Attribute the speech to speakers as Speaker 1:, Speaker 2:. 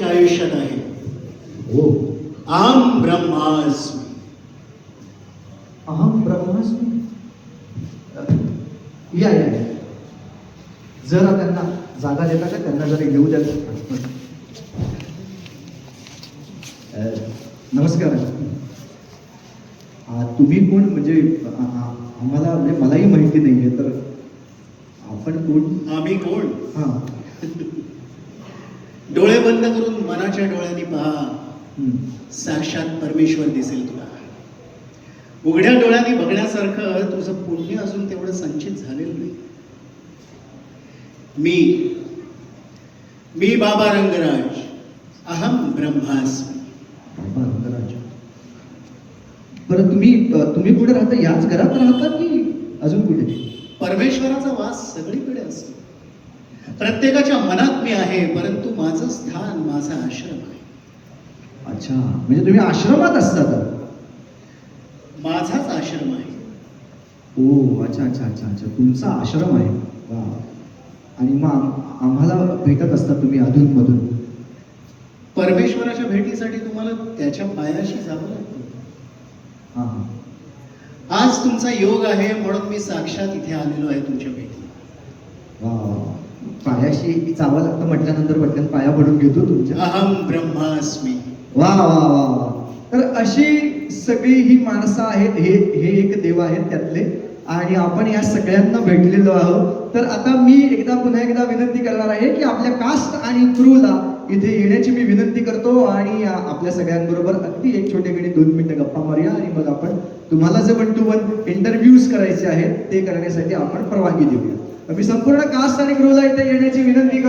Speaker 1: तुमच्या आयुष्यात आहे.
Speaker 2: हो.
Speaker 1: अहम ब्रह्मास्मी.
Speaker 2: अहम ब्रह्मास्मी? या या. जरा त्यांना जागा देता का? त्यांना जरा येऊ द्या. नमस्कार. तुम्ही कोण? म्हणजे आम्हाला म्हणजे मलाही माहिती नाही आहे तर आपण कोण?
Speaker 1: आम्ही कोण?
Speaker 2: हां.
Speaker 1: डोळे बंद करून मनाच्या डोळ्यांनी पहा. साक्षात परमेश्वर दिसेल तुला. उघड्या डोळ्यांनी बघण्यासारखं तुझं पुण्य अजून तेवढं संचित झालेलं नाही. मी मी बाबा रंगराज. अहम ब्रह्मास्मी.
Speaker 2: बाबा रंगराज. बरं तुम्ही तुम्ही कुठे राहता याच घरात राहता की अजून कुठे
Speaker 1: परमेश्वराचा वास सगळीकडे असतो. प्रत्येकाच्या मनात मी आहे परंतु माझं स्थान माझा आश्रम आहे.
Speaker 2: अच्छा म्हणजे तुम्ही आश्रमात असता तर?
Speaker 1: माझाच आश्रम आहे.
Speaker 2: ओ अच्छा अच्छा अच्छा अच्छा. तुमचा आश्रम आहे. वा आणि मग आम- आम्हाला भेटत असता तुम्ही अधूनमधून?
Speaker 1: परमेश्वराच्या भेटीसाठी तुम्हाला त्याच्या पायाशी जावं लागतं.
Speaker 2: हां हां.
Speaker 1: आज तुमचा योग आहे म्हणून मी साक्षात इथे आलेलो आहे तुमच्या भेटी.
Speaker 2: पायाशी जावं लागतं म्हटल्यानंतर पटकन पाया पडून घेतो तुमच्या.
Speaker 1: अहम ब्रह्मास्मी.
Speaker 2: वा वा वा वा. तर अशी सगळी ही माणसं आहेत हे हे एक देव आहेत त्यातले. आणि आपण या सगळ्यांना भेटलेलो आहोत. तर आता मी एकदा पुन्हा एकदा विनंती करणार आहे की आपल्या कास्ट आणि क्रूला इथे येण्याची मी विनंती करतो आणि आपल्या सगळ्यांबरोबर अगदी एक छोटे गणी दोन मिनिटं गप्पा मारूया आणि मग आपण तुम्हाला जे वन टू वन इंटरव्ह्यूज करायचे आहेत ते करण्यासाठी आपण परवानगी देऊया. मी संपूर्ण कास्ट आणि गृहला इथे येण्याची विनंती करतो.